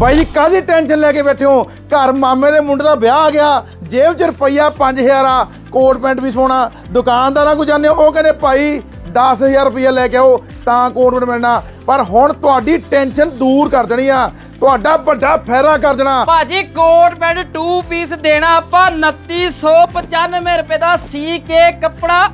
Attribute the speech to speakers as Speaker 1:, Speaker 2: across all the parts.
Speaker 1: ਬਾਈ ਜੀ ਕਾਹਦੀ ਟੈਨਸ਼ਨ ਲੈ ਕੇ ਬੈਠੇ ਹੋ? ਘਰ ਮਾਮੇ ਦੇ ਮੁੰਡੇ ਦਾ ਵਿਆਹ ਆ ਗਿਆ। ਜੇਬ 'ਚ ਰੁਪਈਆ 5000 ਆ ਕੋਟ ਪੈਂਟ ਵੀ ਸੋਣਾ ਦੁਕਾਨਦਾਰਾਂ ਕੋ ਜਾਂਦੇ ਹੋ, ਉਹ ਕਹਿੰਦੇ ਭਾਈ 10000 ਰੁਪਈਆ ਲੈ ਕੇ ਆਓ ਤਾਂ ਕੋਟ ਪੈਂਟ ਮਿਲਣਾ। ਪਰ ਹੁਣ ਤੁਹਾਡੀ ਟੈਨਸ਼ਨ ਦੂਰ ਕਰ ਦੇਣੀ ਆ। ਤੁਹਾਡਾ ਵੱਡਾ ਫਾਇਦਾ ਕਰ ਦੇਣਾ।
Speaker 2: ਭਾਜੀ ਕੋਟ ਪੈਂਟ 2 ਪੀਸ ਦੇਣਾ ਆਪਾਂ 2995 ਰੁਪਏ ਦਾ ਸੀ ਕੇ ਕੱਪੜਾ।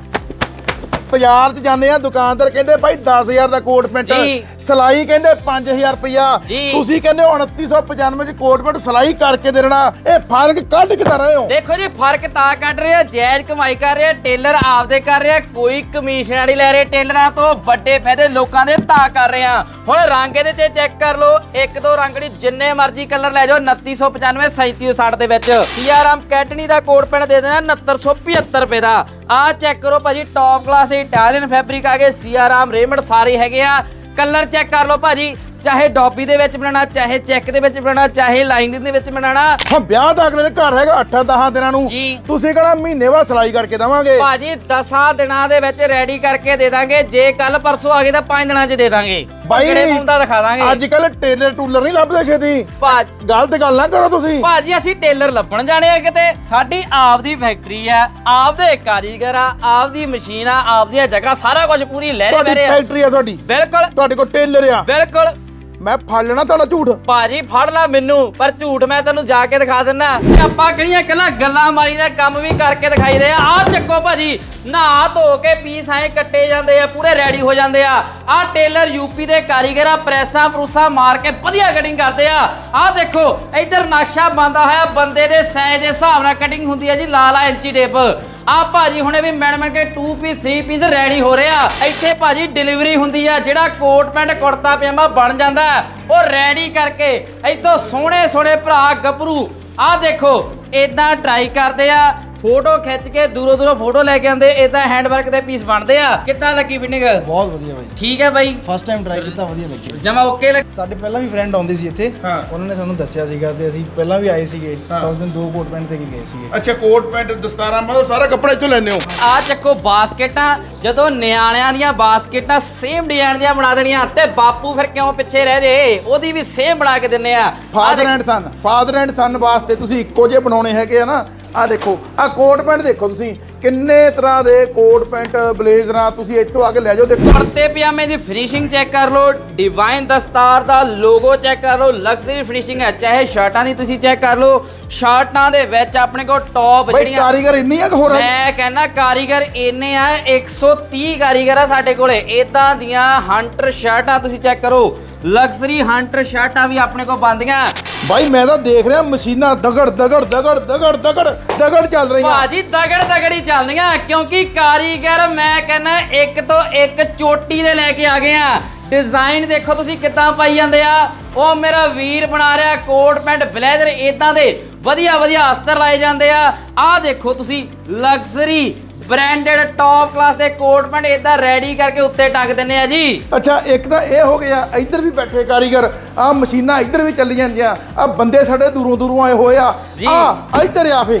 Speaker 1: ਬਾਜ਼ਾਰ 'ਚ ਜਾਂਦੇ ਆ ਦੁਕਾਨਦਾਰ ਕਹਿੰਦੇ ਭਾਈ 10000 ਦਾ ਕੋਟ ਪੈਂਟ
Speaker 2: ਜੀ।
Speaker 1: ਸਲਾਈ ਕਹਿੰਦੇ 5000 ਰੁਪਈਆ
Speaker 2: ਜੀ।
Speaker 1: ਤੁਸੀਂ ਕਹਿੰਦੇ ਹੋ 2995 'ਚ ਕੋਟ ਪੈਂਟ ਸਲਾਈ ਕਰਕੇ ਦੇ ਦੇਣਾ ਇਹ ਫ਼ਰਕ ਕੱਢ ਕਿੱਦਾਂ ਰਹੇ ਹੋ।
Speaker 2: ਦੇਖੋ ਜੀ ਫ਼ਰਕ ਤਾਂ ਕੱਢ ਰਿਹਾ ਜਾਇਜ਼ ਕਮਾਈ ਕਰ ਰਿਹਾ ਟੇਲਰ ਆਪਦੇ ਕਰ ਰਿਹਾ ਕੋਈ ਕਮਿਸ਼ਨ ਨਹੀਂ ਲੈ ਰਹੇ ਟੇਲਰਾਂ ਤੋਂ ਵੱਡੇ ਫਾਇਦੇ ਲੋਕਾਂ ਦੇ ਤਾਂ ਕਰ ਰਹੇ ਆ। ਹੁਣ ਰੰਗ ਇਹਦੇ 'ਚ ਚੈੱਕ ਕਰ ਲਓ ਇੱਕ ਦੋ ਰੰਗ ਦੀ ਜਿੰਨੇ ਮਰਜ਼ੀ ਕਲਰ ਲੈ ਜਾਓ 2995 3760 ਦੇ ਵਿੱਚ। ਸੀਆਰਐਮ ਕੈਟਨੀ ਦਾ ਕੋਟ ਪੈਂਟ ਦੇ ਦੇਣਾ 6975 ਰੁਪਏ ਦਾ। ਆ ਚੈੱਕ ਕਰੋ ਭਾਜੀ ਟੌਪ ਕਲਾਸ ਦੇ ਇਟਾਲੀਅਨ ਫੈਬਰਿਕ ਆ ਗਏ ਸੀਆਰਐਮ ਰੇਮੰਡ ਸਾਰੇ ਹੈਗੇ ਆ। ਕਲਰ ਚੈੱਕ ਕਰ ਲਓ ਭਾਜੀ ਚਾਹੇ ਡੌਬੀ ਦੇ ਵਿੱਚ ਬਣਾਉਣਾ ਚਾਹੇ ਚੈੱਕ ਦੇ ਵਿੱਚ ਬਣਾਉਣਾ ਚਾਹੇ ਲਾਈਨਿੰਗ ਦੇ ਵਿੱਚ ਬਣਾਉਣਾ।
Speaker 1: ਹਾਂ ਵਿਆਹ ਤਾਂ ਅਗਲੇ ਦੇ ਘਰ ਹੈਗਾ 8-10 ਦਿਨਾਂ ਨੂੰ।
Speaker 2: ਜੀ।
Speaker 1: ਤੁਸੀਂ ਕਹਣਾ ਮਹੀਨੇ ਬਾਅਦ ਸਲਾਈ ਕਰਕੇ ਦਵਾਂਗੇ?
Speaker 2: ਭਾਜੀ 10 ਦਿਨਾਂ ਦੇ ਵਿੱਚ ਰੈਡੀ ਕਰਕੇ ਦੇ ਦਾਂਗੇ। ਜੇ ਕੱਲ ਪਰਸੋਂ ਆ ਗਏ ਤਾਂ 5 ਦਿਨਾਂ 'ਚ ਦੇ ਦਾਂਗੇ। ਕਿਹੜੇ ਮੁੰਡਾ ਦਿਖਾ ਦਾਂਗੇ।
Speaker 1: ਅੱਜ ਕੱਲ ਟੇਲਰ ਟੂਲਰ ਨਹੀਂ ਲੱਭਦੇ ਛੇਤੀ।
Speaker 2: ਭਾਜ
Speaker 1: ਗਲਤ ਗੱਲ ਨਾ ਕਰੋ ਤੁਸੀਂ।
Speaker 2: ਭਾਜੀ ਅਸੀਂ ਟੇਲਰ ਲੱਭਣ ਜਾਣੇ ਆ ਕਿਤੇ। ਸਾਡੀ ਆਪਦੀ ਫੈਕਟਰੀ ਆ ਆਪਦੇ ਕਾਰੀਗਰ ਆ ਆਪਦੀ ਮਸ਼ੀਨ ਆ ਆਪਦੀਆਂ ਜਗ੍ਹਾ ਸਾਰਾ ਕੁਝ ਪੂਰੀ ਲਹਿਰੇ ਬਹਿਰੇ ਆ।
Speaker 1: ਫੈਕਟਰੀ ਆ ਤੁਹਾਡੀ।
Speaker 2: ਬਿਲਕੁਲ।
Speaker 1: ਤੁਹਾਡੇ ਕੋਲ ਟੇਲਰ ਆ।
Speaker 2: ਬਿਲਕੁਲ।
Speaker 1: ਮੈਂ ਫੜ ਲੈਣਾ ਤੁਹਾਡਾ ਝੂਠ।
Speaker 2: ਭਾਜੀ ਫੜ ਲੈ ਮੈਨੂੰ ਪਰ ਝੂਠ ਮੈਂ ਤੈਨੂੰ ਜਾ ਕੇ ਦਿਖਾ ਦਿੰਨਾ। ਆਪਾਂ ਕਿਹੜੀਆਂ ਕੱਲਾ ਗੱਲਾਂ ਮਾਰੀ ਦਾ ਕੰਮ ਵੀ ਕਰਕੇ ਦਿਖਾਈ ਦੇ ਆ। ਚੱਕੋ ਭਾਜੀ ਨਹਾ ਧੋ ਕੇ ਪੀਸ ਐ ਕੱਟੇ ਜਾਂਦੇ ਆ, ਪੂਰੇ ਰੈਡੀ ਹੋ ਜਾਂਦੇ ਆ। ਆਹ ਟੇਲਰ ਯੂਪੀ ਦੇ ਕਾਰੀਗਰ ਆ ਪ੍ਰੈਸਾਂ ਪ੍ਰੂਸਾਂ ਮਾਰ ਕੇ ਵਧੀਆ ਕਟਿੰਗ ਕਰਦੇ ਆ। ਆਹ ਦੇਖੋ, ਇੱਧਰ ਨਕਸ਼ਾ ਬੰਦਾ ਹੋਇਆ, ਬੰਦੇ ਦੇ ਸਾਈਜ਼ ਦੇ ਹਿਸਾਬ ਨਾਲ ਕਟਿੰਗ ਹੁੰਦੀ ਹੈ ਜੀ, ਲਾਲ ਆ ਇੰਚੀ ਟੇਪ। ਆ ਭਾਜੀ ਹੁਣੇ ਵੀ ਮਿਣ ਮਿਣ ਕੇ 2 ਪੀਸ 3 ਪੀਸ ਰੈਡੀ ਹੋ ਰਿਹਾ ਇੱਥੇ ਭਾਜੀ ਡਿਲੀਵਰੀ ਹੁੰਦੀ ਆ, ਜਿਹੜਾ ਕੋਟ ਪੈਂਟ, ਕੁੜਤਾ, ਪਜਾਮਾ ਬਣ ਜਾਂਦਾ ਉਹ ਰੈਡੀ ਕਰਕੇ ਇੱਥੋਂ ਸੋਹਣੇ ਸੋਹਣੇ ਭਰਾ ਗੱਭਰੂ ਆ ਦੇਖੋ ਇਦਾਂ ਟਰਾਈ ਕਰਦੇ ਆ। ਫੋਟੋ ਖਿੱਚ ਕੇ ਦੂਰੋਂ ਦੂਰੋਂ ਫੋਟੋ ਲੈ ਕੇ ਆਉਂਦੇ ਇਦਾਂ ਹੈਂਡਵਰਕ ਦੇ ਪੀਸ ਬਣਦੇ ਆ। ਕਿੱਦਾਂ ਲੱਗੀ ਫਿਟਿੰਗ
Speaker 3: ਬਹੁਤ ਵਧੀਆ ਬਾਈ।
Speaker 2: ਠੀਕ ਹੈ ਬਾਈ।
Speaker 3: ਫਸਟ ਟਾਈਮ ਟਰਾਈ ਕੀਤਾ ਵਧੀਆ ਲੱਗੀ।
Speaker 2: ਜਮਾ ਓਕੇ ਲੱਗ
Speaker 3: ਸਾਡੇ ਪਹਿਲਾਂ ਵੀ ਫਰੈਂਡ ਆਉਂਦੇ ਸੀ ਇੱਥੇ।
Speaker 1: ਹਾਂ।
Speaker 3: ਉਹਨਾਂ ਨੇ ਸਾਨੂੰ ਦੱਸਿਆ ਸੀਗਾ ਤੇ ਅਸੀਂ ਪਹਿਲਾਂ ਵੀ ਆਏ ਸੀਗੇ। ਤਾਂ ਉਸ ਦਿਨ ਦੋ ਕੋਟ ਪੈਂਟ ਕੇ ਗਏ ਸੀਗੇ।
Speaker 1: ਅੱਛਾ ਕੋਟ ਪੈਂਟ ਦਸਤਾਰਾਂ ਮਤਲਬ ਸਾਰਾ ਕੱਪੜਾ ਇੱਥੋਂ ਲੈਣੇ ਹੋ?
Speaker 2: ਆ ਚੱਕੋ ਬਾਸਕਟਾਂ ਜਦੋਂ ਨਿਆਣਿਆਂ ਦੀਆਂ ਬਾਸਕਟਾਂ ਸੇਮ ਡਿਜ਼ਾਈਨ ਦੀਆਂ ਬਣਾ ਦੇਣੀਆਂ ਤੇ ਬਾਪੂ ਫਿਰ ਕਿਉਂ ਪਿੱਛੇ ਰਹਿ ਜੇ? ਉਹਦੀ ਵੀ ਸੇਮ ਬਣਾ ਕੇ ਦਿੰਨੇ ਆ। ਆਹ
Speaker 1: father and son father and son ਵਾਸਤੇ ਤੁਸੀਂ ਇੱਕੋ ਜਿਹੇ ਬਣਾਉਣੇ ਹੈਗੇ ਆ ਨਾ। ਆ ਦੇਖੋ ਆ ਕੋਟ ਪੈਂਟ ਦੇਖੋ ਤੁਸੀਂ ਕਿੰਨੇ ਤਰ੍ਹਾਂ ਦੇ ਕੋਟ ਪੈਂਟ ਬਲੇਜ਼ਰਾਂ ਤੁਸੀਂ ਇੱਥੋਂ ਆ ਕੇ ਲੈ ਜਾਓ ਦੇਖੋ
Speaker 2: ਕੁੜਤੇ ਪਜਾਮੇ ਦੀ ਫਿਨਿਸ਼ਿੰਗ ਚੈੱਕ ਕਰ ਲਓ ਡਿਵਾਈਨ ਦਸਤਾਰ ਦਾ ਲੋਗੋ ਚੈੱਕ ਕਰ ਲਓ ਲਗਜ਼ਰੀ ਫਿਨਿਸ਼ਿੰਗ ਹੈ ਚਾਹੇ ਸ਼ਰਟਾਂ ਦੀ ਤੁਸੀਂ ਚੈੱਕ ਕਰ ਲਓ ਸ਼ਰਟਾਂ ਦੇ ਵਿੱਚ ਆਪਣੇ ਕੋਲ ਟੌਪ
Speaker 1: ਬਈ
Speaker 2: ਜਿਹੜੀਆਂ
Speaker 1: ਕਾਰੀਗਰ ਇੰਨੀ ਆ ਕਿ ਹੋਰ ਆ?
Speaker 2: ਮੈਂ ਕਹਿੰਦਾ ਕਾਰੀਗਰ ਇੰਨੇ ਆ 130 ਕਾਰੀਗਰ ਆ ਸਾਡੇ ਕੋਲੇ ਇਦਾਂ ਦੀਆਂ ਹੰਟਰ ਸ਼ਰਟਾਂ ਤੁਸੀਂ ਚੈੱਕ ਕਰੋ ਲਗਜ਼ਰੀ ਹੰਟਰ ਸ਼ਰਟਾਂ ਵੀ ਆਪਣੇ ਕੋਲ ਬੰਦੀਆਂ
Speaker 1: ਬਾਈ, ਮੈਂ ਤਾਂ ਦੇਖ ਰਿਹਾ ਮਸ਼ੀਨਾਂ ਦਗੜ ਦਗੜ ਦਗੜ ਦਗੜ ਦਗੜ ਦਗੜ ਚੱਲ ਰਹੀਆਂ।
Speaker 2: ਭਾਜੀ, ਦਗੜ, ਦਗੜੀ ਚੱਲਦੀਆਂ ਕਿਉਂਕਿ ਕਾਰੀਗਰ ਮੈਂ ਕਹਿੰਦਾ ਇੱਕ ਤੋਂ ਇੱਕ ਚੋਟੀ ਦੇ ਲੈ ਕੇ ਆ ਗਏ ਆ। ਡਿਜ਼ਾਈਨ ਦੇਖੋ ਤੁਸੀਂ ਕਿੱਦਾਂ ਪਾਈ ਜਾਂਦੇ ਆ। ਉਹ ਮੇਰਾ ਵੀਰ ਬਣਾ ਰਿਹਾ, ਕੋਟ, ਪੈਂਟ, ਬਲੇਜ਼ਰ ਇਦਾਂ ਦੇ। ਵਧੀਆ ਵਧੀਆ ਅਸਤਰ ਲਾਏ ਜਾਂਦੇ ਆ। ਆਹ ਦੇਖੋ ਤੁਸੀਂ, ਲਗਜ਼ਰੀ ਬ੍ਰਾਂਡਡ ਟੌਪ ਕਲਾਸ ਦੇ ਕੋਟ ਪੈਂਟ ਇਦਾਂ ਰੈਡੀ ਕਰਕੇ ਉੱਤੇ ਟੰਗ ਦਿੰਨੇ ਆ ਜੀ।
Speaker 1: ਅੱਛਾ ਇੱਕ ਤਾਂ ਇਹ ਹੋ ਗਿਆ ਇੱਧਰ ਵੀ ਬੈਠੇ ਕਾਰੀਗਰ ਆ ਮਸ਼ੀਨਾਂ ਇੱਧਰ ਵੀ ਚੱਲੀ ਜਾਂਦੀਆਂ ਆ ਬੰਦੇ ਸਾਡੇ ਦੂਰੋਂ ਦੂਰੋਂ ਆਏ ਹੋਏ ਆ।
Speaker 2: ਜੀ।
Speaker 1: ਆ ਇੱਧਰ ਆ ਫੇ।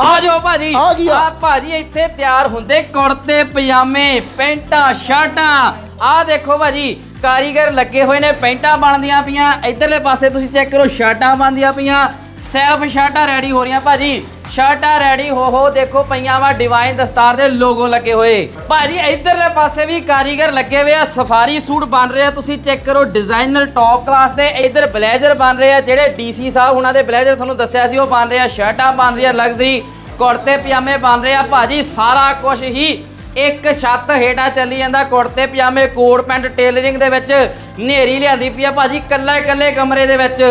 Speaker 2: ਆ ਜਾਓ ਭਾਜੀ
Speaker 1: ਆ ਕੀ ਆ?
Speaker 2: ਭਾਜੀ ਇੱਥੇ ਤਿਆਰ ਹੁੰਦੇ ਕੁੜਤੇ ਪਜਾਮੇ ਪੈਂਟਾਂ ਸ਼ਰਟਾਂ। ਆਹ ਦੇਖੋ ਭਾਜੀ ਕਾਰੀਗਰ ਲੱਗੇ ਹੋਏ ਨੇ ਪੈਂਟਾਂ ਬਣਦੀਆਂ ਪਈਆਂ। ਇਧਰਲੇ ਪਾਸੇ ਤੁਸੀਂ ਚੈੱਕ ਕਰੋ ਸ਼ਰਟਾਂ ਬਣਦੀਆਂ ਪਈਆਂ। ਸੈਲਫ ਸ਼ਰਟਾਂ ਰੈਡੀ ਹੋ ਰਹੀਆਂ ਭਾਜੀ। ਸ਼ਰਟਾਂ ਰੈਡੀ ਹੋ ਹੋ, ਦੇਖੋ ਪਈਆਂ ਵਾ ਡਿਵਾਈਨ ਦਸਤਾਰ ਦੇ ਲੋਗੋ ਲੱਗੇ ਹੋਏ। ਭਾਜੀ, ਇਧਰਲੇ ਪਾਸੇ ਵੀ ਕਾਰੀਗਰ ਲੱਗੇ ਹੋਏ ਆ, ਸਫਾਰੀ ਸੂਟ ਬਣ ਰਹੇ ਆ, ਤੁਸੀਂ ਚੈੱਕ ਕਰੋ ਡਿਜ਼ਾਈਨਰ ਟੌਪ ਕਲਾਸ ਦੇ ਇਧਰ ਬਲੇਜ਼ਰ ਬਣ ਰਹੇ ਆ, ਜਿਹੜੇ ਡੀਸੀ ਸਾਹਿਬ ਉਹਨਾਂ ਦੇ ਬਲੇਜ਼ਰ ਤੁਹਾਨੂੰ ਦੱਸਿਆ ਸੀ, ਉਹ ਬਣ ਰਹੇ ਆ, ਸ਼ਰਟਾਂ ਬਣ ਰਹੀਆਂ ਲਗਜ਼ਰੀ ਕੁੜਤੇ, ਪਜਾਮੇ ਬਣ ਰਹੇ ਆ। ਭਾਜੀ, ਸਾਰਾ ਕੁਝ ਹੀ ਇੱਕ ਛੱਤ ਹੇਠਾਂ ਚੱਲੀ ਜਾਂਦਾ ਕੁੜਤੇ ਪਜਾਮੇ ਕੋਟ ਪੈਂਟ ਟੇਲਰਿੰਗ ਦੇ ਵਿੱਚ ਨੇਰੀ ਲਿਆਂਦੀ ਪਈ ਆ ਭਾਜੀ ਕੱਲੇ ਕੱਲੇ ਕਮਰੇ ਦੇ ਵਿੱਚ।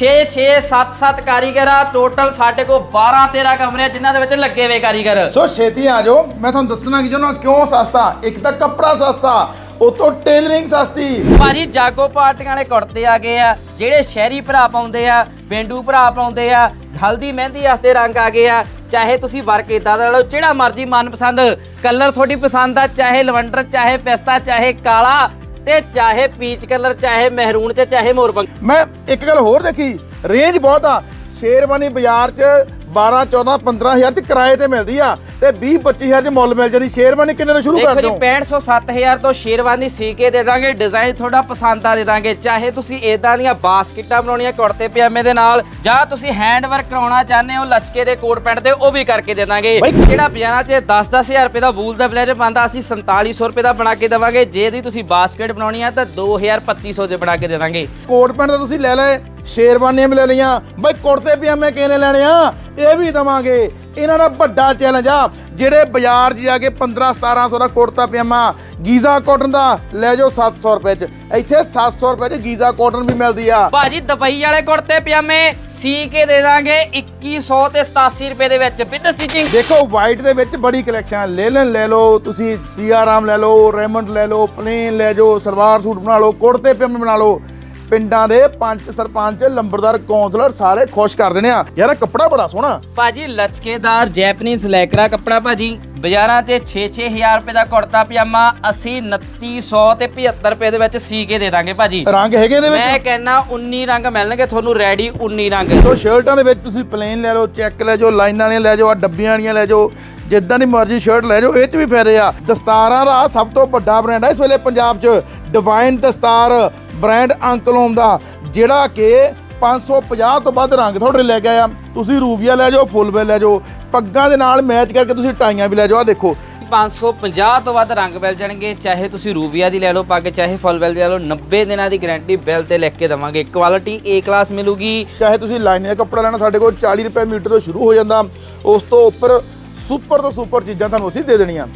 Speaker 2: 6 6 7 7 ਕਾਰੀਗਰ ਆ ਟੋਟਲ ਸਾਡੇ ਕੋਲ 12 13 ਕਮਰੇ ਜਿਨ੍ਹਾਂ ਦੇ ਵਿੱਚ ਲੱਗੇ ਹੋਏ ਕਾਰੀਗਰ।
Speaker 1: ਸੋ ਛੇਤੀ ਆ ਜਾਓ। ਮੈਂ ਤੁਹਾਨੂੰ ਦੱਸਣਾ ਕਿ ਜਨੋ ਕਿਉਂ ਸਸਤਾ? ਇੱਕ ਤਾਂ ਕੱਪੜਾ ਸਸਤਾ ਉਤੋਂ ਟੇਲਰਿੰਗ ਸਸਤੀ।
Speaker 2: ਭਾਜੀ ਜਾਗੋ ਪਾਰਟੀਆਂ ਵਾਲੇ ਕੁੜਤੇ ਆ ਗਏ ਆ ਜਿਹੜੇ ਸ਼ਹਿਰੀ ਭਰਾ ਪਾਉਂਦੇ ਆ ਪਿੰਡੂ ਭਰਾ ਪਾਉਂਦੇ ਆ ਹਲਦੀ ਮਹਿੰਦੀ ਵਾਸਤੇ ਰੰਗ ਆ ਗਏ ਆ। ਚਾਹੇ ਤੁਸੀਂ ਵਰਕ ਇਦਾਂ ਦਾ ਲਓ, ਜਿਹੜਾ ਮਰਜ਼ੀ ਮਨਪਸੰਦ ਕਲਰ ਤੁਹਾਡੀ ਪਸੰਦ ਆ, ਚਾਹੇ ਲਵੰਡਰ, ਚਾਹੇ ਪਿਸਤਾ, ਚਾਹੇ ਕਾਲਾ ਤੇ ਚਾਹੇ ਪੀਚ ਕਲਰ ਚਾਹੇ ਮਹਿਰੂਨ ਤੇ ਚਾਹੇ ਮੋਰਪੰਖ
Speaker 1: ਮੈਂ ਇੱਕ ਗੱਲ ਹੋਰ ਦੇਖੀ ਰੇਂਜ ਬਹੁਤ ਆ। ਸ਼ੇਰਵਾਨੀ ਬਾਜ਼ਾਰ 'ਚ 12 14 15000 ਚ ਕਿਰਾਏ ਤੇ ਮਿਲਦੀ ਆ ਤੇ 20 25000 ਚ ਮੁੱਲ ਮਿਲ ਜਾਂਦੀ। ਸ਼ੇਰਵਾਨੀ ਕਿੰਨੇ ਤੋਂ ਸ਼ੁਰੂ
Speaker 2: ਦੇਖੋ
Speaker 1: ਕਰਦੇ
Speaker 2: ਜੀ
Speaker 1: ਹੋ
Speaker 2: 6500 7000 ਤੋਂ ਸ਼ੇਰਵਾਨੀ ਸੀ ਕੇ ਦੇ ਦਾਂਗੇ ਡਿਜ਼ਾਈਨ ਤੁਹਾਡਾ ਪਸੰਦ ਆ ਦੇ ਦਾਂਗੇ। ਚਾਹੇ ਤੁਸੀਂ ਇਦਾਂ ਦੀਆਂ ਬਾਸਕਟਾਂ ਬਣਾਉਣੀਆਂ ਕੁੜਤੇ ਪਜਾਮੇ ਦੇ ਨਾਲ ਜਾਂ ਤੁਸੀਂ ਹੈਂਡ ਵਰਕ ਕਰਾਉਣਾ ਚਾਹੁੰਦੇ ਹੋ ਲਚਕੇ ਦੇ ਕੋਟ ਪੈਂਟ ਤੇ ਉਹ ਵੀ ਕਰਕੇ ਦੇ ਦਾਂਗੇ।
Speaker 1: ਬਾਈ-
Speaker 2: ਜਿਹੜਾ ਪਜਾਮਾ ਚ 10-10000 ਰੁਪਏ ਦਾ ਵੂਲ ਦਾ ਬਲੇਜ਼ਰ ਬੰਦਾ ਅਸੀਂ 4700 ਰੁਪਏ ਦਾ ਬਣਾ ਕੇ ਦੇਵਾਂਗੇ। ਜੇ ਇਹਦੀ ਤੁਸੀਂ ਬਾਸਕਟ ਬਣਾਉਣੀ ਆ ਤਾਂ 2250 ਚ ਬਣਾ ਕੇ ਦੇ ਦਾਂਗੇ।
Speaker 1: ਕੋਟ ਪੈਂਟ ਤਾਂ ਤੁਸੀਂ ਲੈ ਲਏ ਸ਼ੇਰਵਾਨੀਆਂ ਵੀ ਲੈ ਲਈਆਂ। ਬਈ ਕੁੜਤੇ ਪਜਾਮੇ ਕਿਹਨੇ ਲੈਣੇ ਆ? ਇਹ ਵੀ ਦਵਾਂਗੇ। ਇਹਨਾਂ ਦਾ ਵੱਡਾ ਚੈਲੰਜ ਆ। ਜਿਹੜੇ ਬਾਜ਼ਾਰ 'ਚ ਜਾ ਕੇ 15 1700 ਦਾ ਕੁੜਤਾ ਪਜਾਮਾ ਗੀਜ਼ਾ ਕਾਟਨ ਦਾ ਲੈ ਜਾਓ 700 ਰੁਪਏ 'ਚ। ਇੱਥੇ 700 ਰੁਪਏ 'ਚ ਗੀਜ਼ਾ ਕਾਟਨ ਵੀ ਮਿਲਦੀ ਆ।
Speaker 2: ਭਾਜੀ ਦੁਬਈ ਵਾਲੇ ਕੁੜਤੇ ਪਜਾਮੇ ਸੀ ਕੇ ਦੇ ਦਾਂਗੇ 2100 ਤੇ 87 ਰੁਪਏ ਦੇ ਵਿੱਚ ਵਿਦ ਸਟਿਚਿੰਗ
Speaker 1: ਦੇਖੋ ਵਾਈਟ ਦੇ ਵਿੱਚ ਬੜੀ ਕਲੈਕਸ਼ਨ ਲੇਲਨ ਲੈ ਲਓ ਤੁਸੀਂ ਸੀਆਰਾਮ ਲੈ ਲਓ ਰੈਮੰਡ ਲੈ ਲਓ ਪਲੇਨ ਲੈ ਜਾਓ ਸਲਵਾਰ ਸੂਟ ਬਣਾ ਲਓ ਕੁੜਤੇ ਪਜਾਮੇ ਬਣਾ ਲਓ। ਪਿੰਡਾਂ ਦੇ ਪੰਚ ਸਰਪੰਚ ਲੰਬੜਦਾਰ ਕੌਂਸਲਰ ਸਾਰੇ ਖੁਸ਼ ਕਰ ਦੇਣੇ ਆ। ਯਾਰ ਇਹ ਕੱਪੜਾ ਬੜਾ ਸੋਹਣਾ।
Speaker 2: ਭਾਜੀ ਲਚਕੇਦਾਰ ਜੈਪਨੀਜ਼ ਲੈਕਰਾ ਕੱਪੜਾ ਭਾਜੀ। ਬਾਜ਼ਾਰਾਂ ਤੇ 6-6000 ਰੁਪਏ ਦਾ ਕੁੜਤਾ ਪਜਾਮਾ ਅਸੀਂ 2900 ਤੇ 75 ਰੁਪਏ ਦੇ ਵਿੱਚ ਸੀ ਕੇ ਦੇ ਦਾਂਗੇ ਭਾਜੀ।
Speaker 1: ਰੰਗ ਹੈਗੇ ਇਹਦੇ
Speaker 2: ਮੈਂ
Speaker 1: ਵਿੱਚ
Speaker 2: ਕਹਿੰਨਾ 19 ਰੰਗ ਮਿਲਣਗੇ ਤੁਹਾਨੂੰ ਰੈਡੀ 19 ਰੰਗ।
Speaker 1: ਸੋ ਸ਼ਰਟਾਂ ਦੇ ਵਿੱਚ ਤੁਸੀਂ ਪਲੇਨ ਲੈ ਲਓ ਚੈੱਕ ਲੈ ਜਾਓ ਲਾਈਨਾਂ ਵਾਲੀਆਂ ਲੈ ਜਾਓ ਆ ਡੱਬੀਆਂ ਵਾਲੀਆਂ ਲੈ ਜਾਓ। ਜਿੱਦਾਂ ਦੀ ਮਰਜ਼ੀ ਸ਼ਰਟ ਲੈ ਜਾਓ ਇਹ 'ਚ ਵੀ ਫਾਇਦੇ ਆ। ਦਸਤਾਰਾਂ ਦਾ ਸਭ ਤੋਂ ਵੱਡਾ ਬ੍ਰਾਂਡ ਹੈ ਇਸ ਵੇਲੇ ਪੰਜਾਬ 'ਚ ਡਿਵਾਈਨ ਦਸਤਾਰ ਬ੍ਰਾਂਡ ਅੰਕਲੋਮ ਦਾ ਜਿਹੜਾ ਕਿ 550 ਤੋਂ ਵੱਧ ਰੰਗ ਤੁਹਾਡੇ ਲੈ ਕੇ ਆਇਆ। ਤੁਸੀਂ ਰੂਬੀਆ ਲੈ ਜਾਓ ਫੁੱਲ ਵੇ ਲੈ ਜਾਓ ਪੱਗਾਂ ਦੇ ਨਾਲ ਮੈਚ ਕਰਕੇ ਤੁਸੀਂ ਟਾਈਆਂ ਵੀ ਲੈ ਜਾਓ ਆ ਦੇਖੋ।
Speaker 2: 550 ਤੋਂ ਵੱਧ ਰੰਗ ਮਿਲ ਜਾਣਗੇ ਚਾਹੇ ਤੁਸੀਂ ਰੂਬੀਆ ਦੀ ਲੈ ਲਓ ਪੱਗ ਚਾਹੇ ਫੁੱਲ ਵੈਲ ਦੀ ਲੈ ਲਓ 90 ਦਿਨਾਂ ਦੀ ਗਾਰੰਟੀ ਬਿੱਲ ਤੇ ਲਿਖ ਕੇ ਦਵਾਂਗੇ। ਕੁਆਲਿਟੀ ਏ ਕਲਾਸ ਮਿਲੂਗੀ।
Speaker 1: ਚਾਹੇ ਤੁਸੀਂ ਲਾਈਨਿੰਗ ਦਾ ਕੱਪੜਾ ਲੈਣਾ ਸਾਡੇ ਕੋਲ 40 ਰੁਪਏ ਮੀਟਰ ਤੋਂ ਸ਼ੁਰੂ ਹੋ ਜਾਂਦਾ। ਉਸ ਤੋਂ ਉੱਪਰ ਸੁਪਰ ਤੋਂ ਸੁਪਰ ਚੀਜ਼ਾਂ ਤੁਹਾਨੂੰ ਅਸੀਂ ਦੇ ਦੇਣੀਆਂ।